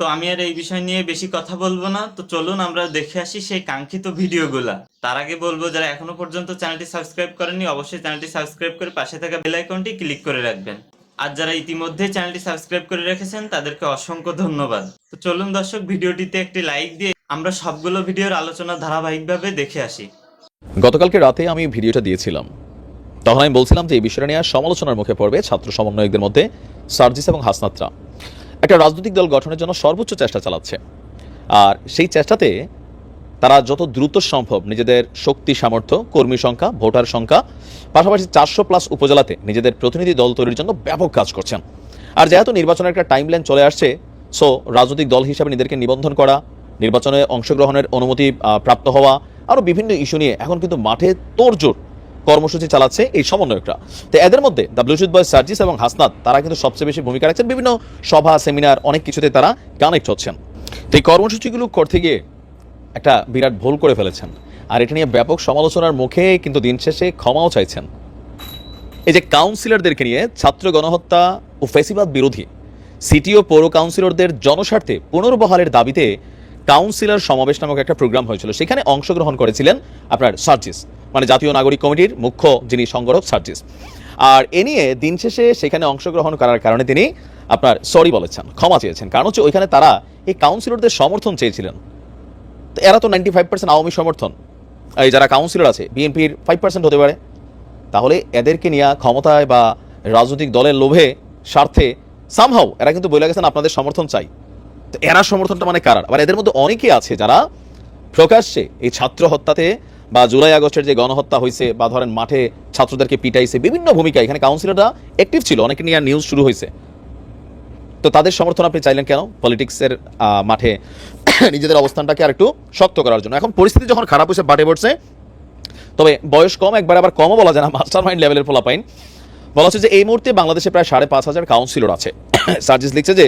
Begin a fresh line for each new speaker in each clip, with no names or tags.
তো আমি আর এই বিষয় নিয়ে বেশি কথা বলব না। তো চলুন আমরা দেখে আসি সেই কাঙ্ক্ষিত ভিডিওগুলা। তার আগে বলব, যারা এখনও পর্যন্ত চ্যানেলটি সাবস্ক্রাইব করেননি, অবশ্যই চ্যানেলটি সাবস্ক্রাইব করে পাশে থাকা বেল আইকনটি ক্লিক করে রাখবেন। আর যারা ইতিমধ্যে চ্যানেলটি সাবস্ক্রাইব করে রেখেছেন, তাদেরকে অসংখ্য ধন্যবাদ। তো চলুন দর্শক, ভিডিওটিতে একটি লাইক দিয়ে আমরা সবগুলো ভিডিওর আলোচনা ধারাবাহিকভাবে দেখে আসি।
গতকালকে রাতে আমি ভিডিওটা দিয়েছিলাম। তখন আমি বলছিলাম যে এই বিষয়টা নিয়ে সমালোচনার মুখে পড়বে ছাত্র সমন্বয়কদের মধ্যে সার্জিস এবং হাসনাতরা। একটা রাজনৈতিক দল গঠনের জন্য সর্বোচ্চ চেষ্টা চালাচ্ছে। আর সেই চেষ্টাতে তারা যত দ্রুত সম্ভব নিজেদের শক্তি, সামর্থ্য, কর্মী সংখ্যা, ভোটার সংখ্যা, পাশাপাশি চারশো প্লাস উপজেলাতে নিজেদের প্রতিনিধি দল তৈরির জন্য ব্যাপক কাজ করছেন। আর যেহেতু নির্বাচনের একটা টাইমলাইন চলে আসছে, সো রাজনৈতিক দল হিসাবে নিজেদেরকে নিবন্ধন করা, নির্বাচনে অংশগ্রহণের অনুমতি প্রাপ্ত হওয়া আরও বিভিন্ন ইস্যু নিয়ে এখন কিন্তু মাঠে তোড়জোড় কর্মসূচি চালাচ্ছে এই সমন্বয়করা। তো এদের মধ্যে দ্য ব্লুটুথ বয় সার্জিস এবং হাসনাত তারা কিন্তু সবচেয়ে বেশি ভূমিকা রাখছেন। বিভিন্ন সভা সেমিনার অনেক কিছুতে তারা কানেক্ট হচ্ছেন তো এই কর্মসূচিগুলো করতে গিয়ে একটা বিরাট ভুল করে ফেলেছেন। আর এটা নিয়ে ব্যাপক সমালোচনার মুখে কিন্তু দিন শেষে ক্ষমাও চাইছেন। এই যে কাউন্সিলরদেরকে নিয়ে ছাত্র গণহত্যা ও ফেসিবাদ বিরোধী সিটি ও পৌর কাউন্সিলরদের জনস্বার্থে পুনর্বহালের দাবিতে কাউন্সিলর সমাবেশ নামক একটা প্রোগ্রাম হয়েছিল। সেখানে অংশগ্রহণ করেছিলেন আপনার সার্জিস মানে জাতীয় নাগরিক কমিটির মুখ্য যিনি সংগঠক সার্জিস। আর এ নিয়ে দিন শেষে সেখানে অংশগ্রহণ করার কারণে তিনি আপনার সরি বলেছেন, ক্ষমা চেয়েছেন। কারণ হচ্ছে ওইখানে তারা এই কাউন্সিলরদের সমর্থন চেয়েছিলেন। তো এরা তো নাইনটি ফাইভ পার্সেন্ট আওয়ামী সমর্থন। এই যারা কাউন্সিলর আছে, বিএনপির ফাইভ পার্সেন্ট হতে পারে। তাহলে এদেরকে নিয়ে ক্ষমতায় বা রাজনৈতিক দলের লোভে, স্বার্থে সামহাও এরা কিন্তু বলে গেছেন আপনাদের সমর্থন চাই। তো এরা সমর্থনটা মানে কারার আবার এদের মধ্যে অনেকে আছে যারা প্রকাশ্যে এই ছাত্র হত্যাতে বা জুলাই আগস্টের যে গণহত্যা হয়েছে বা ধরেন মাঠে ছাত্রদেরকে পিটাইছে, বিভিন্ন ভূমিকা। এখানে কাউন্সিলররা অ্যাক্টিভ ছিল, অনেকে নিয়ে নিউজ শুরু হয়েছে তো তাদের সমর্থন আপনি চাইলেন কেন? পলিটিক্সের মাঠে নিজেদের অবস্থানটাকে আর একটু শক্ত করার জন্য। এখন পরিস্থিতি যখন খারাপ হয়েছে বাটে পড়ছে, তবে বয়স কম, একবার আবার কমও বলা যায় না মাস্টার মাইন্ড লেভেলের পোলাপাইন বলা হচ্ছে যে এই মুহূর্তে বাংলাদেশে প্রায় সাড়ে পাঁচ হাজার কাউন্সিলর আছে। সার্জিস লিখছে যে,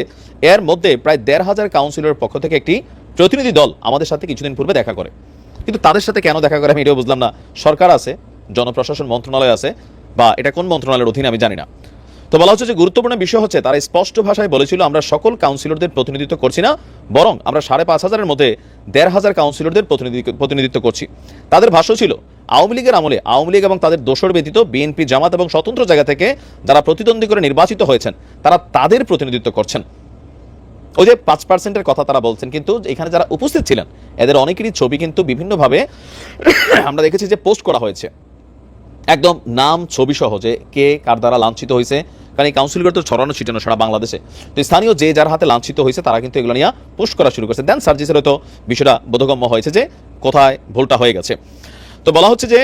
এর মধ্যে প্রায় দেড় হাজার কাউন্সিলরের পক্ষ থেকে একটি প্রতিনিধি দল আমাদের সাথে কিছুদিন পূর্বে দেখা করে। কিন্তু তাদের সাথে কেন দেখা করে আমি এটাও বুঝলাম না। সরকার আছে, জনপ্রশাসন মন্ত্রণালয় আছে, বা এটা কোন মন্ত্রণালয়ের অধীনে আমি জানি না। তো বলা হচ্ছে যে গুরুত্বপূর্ণ বিষয় হচ্ছে, তারা স্পষ্ট ভাষায় বলেছিল, আমরা সকল কাউন্সিলরদের প্রতিনিধিত্ব করছি না, বরং আমরা সাড়ে পাঁচ হাজারের মধ্যে দেড় হাজার কাউন্সিলরদের প্রতিনিধি প্রতিনিধিত্ব করছি। তাদের ভাষ্য ছিল, আওয়ামী লীগের আমলে আওয়ামী লীগ এবং তাদের দোসর ব্যতীত বিএনপি, জামাত এবং স্বতন্ত্র জায়গা থেকে যারা প্রতিদ্বন্দ্বী করে নির্বাচিত হয়েছেন, তারা তাদের প্রতিনিধিত্ব করছেন। ওই যে পাঁচ পার্সেন্টের কথা তারা বলছেন, কিন্তু এখানে যারা উপস্থিত ছিলেন, এদের অনেকেরই ছবি কিন্তু বিভিন্নভাবে আমরা দেখেছি যে পোস্ট করা হয়েছে। একদম নাম, ছবি সহ যে কে কার দ্বারা লাঞ্ছিত হয়েছে, কারণ এই কাউন্সিলগুলো তো ছড়ানো ছিটানো সারা বাংলাদেশে। তো স্থানীয় যে যার হাতে লাঞ্ছিত হয়েছে, তারা কিন্তু এগুলো নিয়ে পোস্ট করা শুরু করেছে। দেন সার্জিসের হয়তো বিষয়টা বোধগম্য হয়েছে যে কোথায় ভুলটা হয়ে গেছে। তো বলা হচ্ছে যে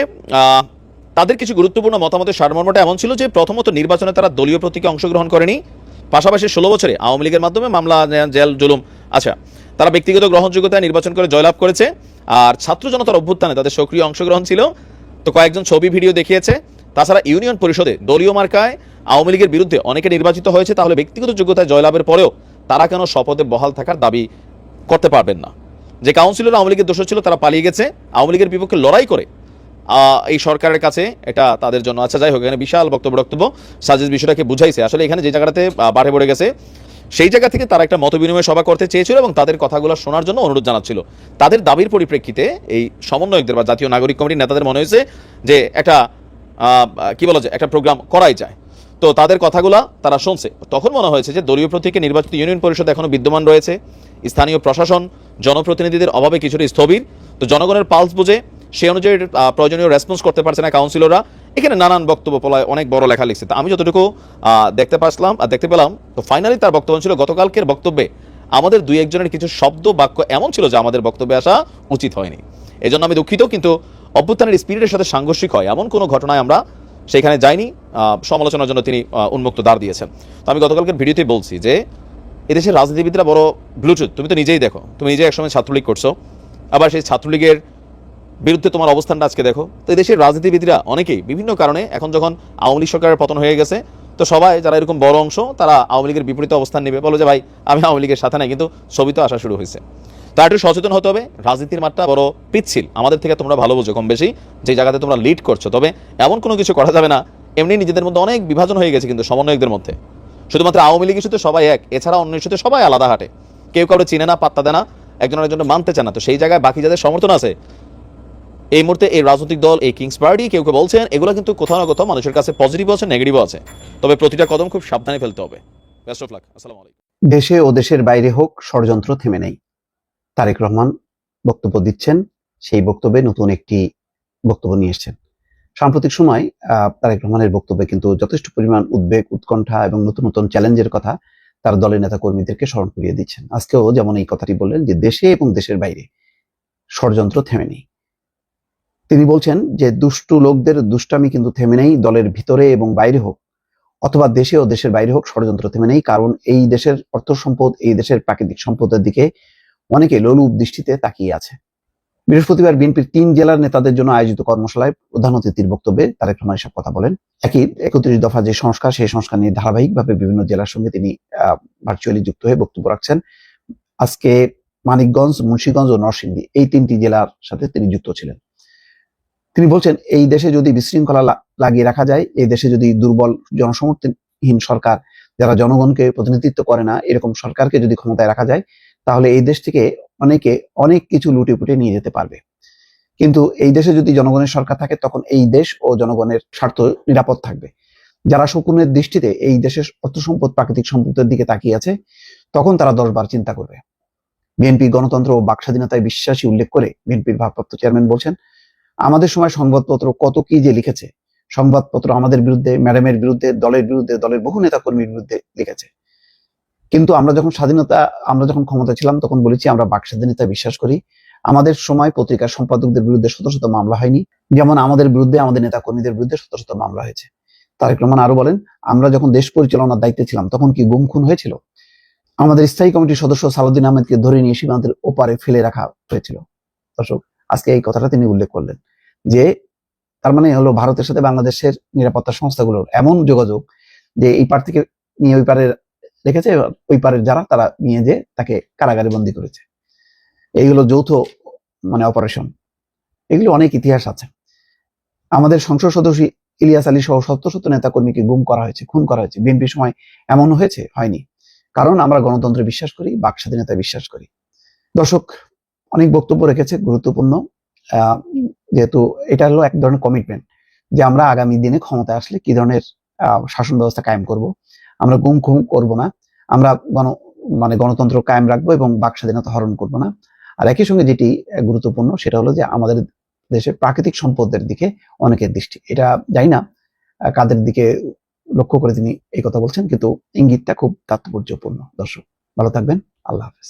তাদের কিছু গুরুত্বপূর্ণ মতামতের সারমর্মটা এমন ছিল যে প্রথমত নির্বাচনে তারা দলীয় প্রতীকে অংশগ্রহণ করেনি। পাশাপাশি ষোলো বছরে আওয়ামী লীগের মাধ্যমে মামলা জেল জুলুম। আচ্ছা তারা ব্যক্তিগত গ্রহণযোগ্যতায় নির্বাচন করে জয়লাভ করেছে, আর ছাত্র জনতার অভ্যুত্থানে তাদের সক্রিয় অংশগ্রহণ ছিল। তো কয়েকজন ছবি, ভিডিও দেখিয়েছে। তাছাড়া ইউনিয়ন পরিষদে দলীয় মার্কায় আওয়ামী লীগের বিরুদ্ধে অনেকে নির্বাচিত হয়েছে, তাহলে ব্যক্তিগত যোগ্যতায় জয়লাভের পরেও তারা কেন শপথে বহাল থাকার দাবি করতে পারবেন না? যে কাউন্সিলর আওয়ামী লীগের দোষ ছিল, তারা পালিয়ে গেছে। আওয়ামী লীগের বিপক্ষে লড়াই করে এই সরকারের কাছে এটা তাদের জন্য। আচ্ছা যাই হোক, এখানে বিশাল বক্তব্য বক্তব্য। সাজেজ বিষয়টাকে বুঝাইছে। আসলে এখানে যে জায়গাটাতে বাড়ে পড়ে গেছে, সেই জায়গা থেকে তারা একটা মত বিনিময় সভা করতে চেয়েছিল এবং তাদের কথাগুলো শোনার জন্য অনুরোধ জানাচ্ছিল। তাদের দাবির পরিপ্রেক্ষিতে এই সমন্বয়কদের বা জাতীয় নাগরিক কমিটির নেতাদের মনে হয়েছে যে একটা কি বলা যায়, একটা প্রোগ্রাম করাই যায়। তো তাদের কথাগুলা তারা শুনছে। তখন মনে হয়েছে যে দলীয় প্রতীকে নির্বাচিত ইউনিয়ন পরিষদ এখনও বিদ্যমান রয়েছে। স্থানীয় প্রশাসন, জনপ্রতিনিধিদের অভাবে কিছুটা স্থবির। তো জনগণের পালস বুঝে সেই অনুযায়ী প্রয়োজনীয় রেসপন্স করতে পারছে না কাউন্সিলররা এখানে নানান বক্তব্য পলায়, অনেক বড় লেখা লিখছে। আমি যতটুকু দেখতে পাচ্ছিলাম আর দেখতে পেলাম, তো ফাইনালি তার বক্তব্য ছিল, গতকালকের বক্তব্যে আমাদের দুই একজনের কিছু শব্দ বাক্য এমন ছিল যে আমাদের বক্তব্যে আসা উচিত হয়নি। এজন্য আমি দুঃখিত, কিন্তু অভ্যুত্থানের স্পিরিটের সাথে সাংঘর্ষিক হয়। এমন কোনো ঘটনায় আমরা সেখানে যাইনি সমালোচনার জন্য তিনি উন্মুক্ত দ্বার দিয়েছেন। তো আমি গতকালকের ভিডিওতে বলছি যে, এদেশের রাজনীতিবিদরা বড় ব্লুটুথ তুমি তো নিজেই দেখো, তুমি নিজেই একসময় ছাত্রলীগ করছ। আবার সেই ছাত্রলীগের বিরুদ্ধে তোমার অবস্থানটা আজকে দেখো। তো এই দেশের রাজনীতিবিদরা অনেকেই বিভিন্ন কারণে এখন যখন আওয়ামী লীগ সরকারের পতন হয়ে গেছে, তো সবাই যারা এরকম বড় অংশ, তারা আওয়ামী লীগের বিপরীতে অবস্থান নেবে। বলো যে, ভাই, আমি আওয়ামী লীগের সাথে নাই। কিন্তু ছবি তো আসা শুরু হয়েছে। তা একটু সচেতন হতে হবে। রাজনীতির মাঠটা বড় পিচ্ছিল। আমাদের থেকে তোমরা ভালো বোঝো কম বেশি। যে জায়গাতে তোমরা লিড করছ। তবে এমন কোনো কিছু করা যাবে না। এমনি নিজেদের মধ্যে অনেক বিভাজন হয়ে গেছে কিন্তু সমন্বয়কদের মধ্যে। শুধুমাত্র আওয়ামী লীগের সাথে সবাই এক। এছাড়া অন্য সাথে সবাই আলাদা হাঁটে। কেউ কাউকে চিনে না, পাত্তা দেয় না। একজন আরেকজন মানতে চায় না। তো সেই জায়গায় বাকি যাদের সমর্থন আছে এই মুহূর্তে এই রাজনৈতিক দল, এই কিংস পার্টি কেউ কেউ বলছেন, এগুলো কিন্তু কোথাও না কোথাও মানুষের কাছে পজিটিভ আছে নেগেটিভ আছে। তবে প্রতিটা কদম খুব সাবধানে ফেলতে হবে। বেস্ট অফ লাক আসসালামু আলাইকুম।
দেশে ও দেশের বাইরে হোক, ষড়যন্ত্র থেমে নেই। তারেক রহমান বক্তব্য দিচ্ছেন, সেই বক্তব্যে নতুন একটি বক্তব্য নিয়ে এসেছেন। সাম্প্রতিক সময় তারেক রহমানের বক্তব্যে কিন্তু যথেষ্ট পরিমাণ উদ্বেগ, উৎকণ্ঠা এবং নতুন নতুন চ্যালেঞ্জের কথা তার দলের নেতা কর্মীদেরকে স্মরণ করিয়ে দিচ্ছেন। আজকেও যেমন এই কথাটি বললেন যে দেশে এবং দেশের বাইরে ষড়যন্ত্র থেমে নেই। তিনি বলছেন যে দুষ্টু লোকদের দুষ্টামি কিন্তু থেমে নেই, দলের ভিতরে এবং বাইরে হোক, অথবা দেশে ও দেশের বাইরে হোক ষড়যন্ত্র থেমে নেই, কারণ এই দেশের অর্থ সম্পদ, এই দেশের প্রাকৃতিক সম্পদের দিকে অনেকে লোলুপ দৃষ্টিতে তাকিয়ে আছে। বৃহস্পতিবার বিএনপির তিন জেলার নেতাদের জন্য আয়োজিত কর্মশালায় প্রধান অতিথির বক্তব্যে তারেক রহমান এসব কথা বলেন। একই একত্রিশ দফা যে সংস্কার, সেই সংস্কার নিয়ে ধারাবাহিকভাবে বিভিন্ন জেলার সঙ্গে তিনি ভার্চুয়ালি যুক্ত হয়ে বক্তব্য রাখছেন। আজকে মানিকগঞ্জ, মুন্সীগঞ্জ ও নরসিংদী এই তিনটি জেলার সাথে তিনি যুক্ত ছিলেন। তিনি বলছেন, এই দেশে যদি বিশৃঙ্খলা লাগিয়ে রাখা যায়, এই দেশে যদি দুর্বল জনসমর্থনহীন সরকার যারা জনগণকে প্রতিনিধিত্ব করে না, এরকম সরকারকে যদি ক্ষমতায় রাখা যায়, তাহলে এই দেশ থেকে অনেকে অনেক কিছু লুটে পুটে নিয়ে যেতে পারবে। কিন্তু এই দেশে যদি জনগণের সরকার থাকে, তখন এই দেশ ও জনগণের স্বার্থ নিরাপদ থাকবে। যারা শকুনের দৃষ্টিতে এই দেশের অর্থ সম্পদ প্রাকৃতিক সম্পদের দিকে তাকিয়ে আছে, তখন তারা দশবার চিন্তা করবে। বিএনপি গণতন্ত্র ও বাক স্বাধীনতায় বিশ্বাসী উল্লেখ করে বিএনপির ভারপ্রাপ্ত চেয়ারম্যান বলছেন আমাদের সময় সংবাদপত্র কত কি যে লিখেছে, সংবাদপত্র আমাদের বিরুদ্ধে ম্যাডামের বিরুদ্ধে, দলের বিরুদ্ধে, দলের বহু নেতা কর্মীর বিরুদ্ধে লিখেছে। কিন্তু আমরা যখন স্বাধীনতা, আমরা যখন ক্ষমতা ছিলাম, তখন বলেছি আমরা বাক স্বাধীনতায় বিশ্বাস করি। আমাদের সময় পত্রিকার সম্পাদকদের বিরুদ্ধে শত শত মামলা হয়নি। যেমন আমাদের বিরুদ্ধে, আমাদের নেতা কর্মীদের বিরুদ্ধে শত শত মামলা হয়েছে। তারেক রহমান আরও বলেন, আমরা যখন দেশ পরিচালনার দায়িত্বে ছিলাম, তখন কি গুম খুন হয়েছিল? আমাদের স্থায়ী কমিটির সদস্য সালাউদ্দিন আহমেদকে ধরে নিয়ে সীমান্তের ওপারে ফেলে রাখা হয়েছিল। দর্শক আজকে এই কথাটা তিনি উল্লেখ করলেন যে, তার মানে হলো ভারতের সাথে বাংলাদেশের নিরাপত্তা সংস্থাগুলোর এমন যোগাযোগ যে, এই পার থেকে নিয়ে ওই পারে রেখেছে, ওই পারের যারা, তারা নিয়ে যে তাকে কারাগারে বন্দি করেছে। এইগুলো যৌথ মানে অপারেশন এগুলো অনেক ইতিহাস আছে। আমাদের সংসদ সদস্য ইলিয়াস আলী সহ শত শত নেতা কর্মীকে গুম করা হয়েছে, খুন করা হয়েছে। বিএনপির সময় এমন হয়েছে, হয়নি। কারণ আমরা গণতন্ত্রে বিশ্বাস করি বাক স্বাধীনতায় বিশ্বাস করি। দর্শক অনেক বক্তব্য রেখেছে, গুরুত্বপূর্ণ। যেহেতু এটা হলো এক ধরনের কমিটমেন্ট যে আমরা আগামী দিনে ক্ষমতায় আসলে কি ধরনের শাসন ব্যবস্থা কায়েম করব। আমরা গুম খুম করব না, আমরা গণ মানে গণতন্ত্র কায়েম রাখব এবং বাক স্বাধীনতা হরণ করব না। আর একই সঙ্গে যেটি গুরুত্বপূর্ণ সেটা হলো যে আমাদের দেশের প্রাকৃতিক সম্পদের দিকে অনেকের দৃষ্টি। এটা জানি না কাদের দিকে লক্ষ্য করে তিনি এই কথা বলছেন, কিন্তু ইঙ্গিতটা খুব তাৎপর্যপূর্ণ। দর্শক, ভালো থাকবেন, আল্লাহ হাফেজ।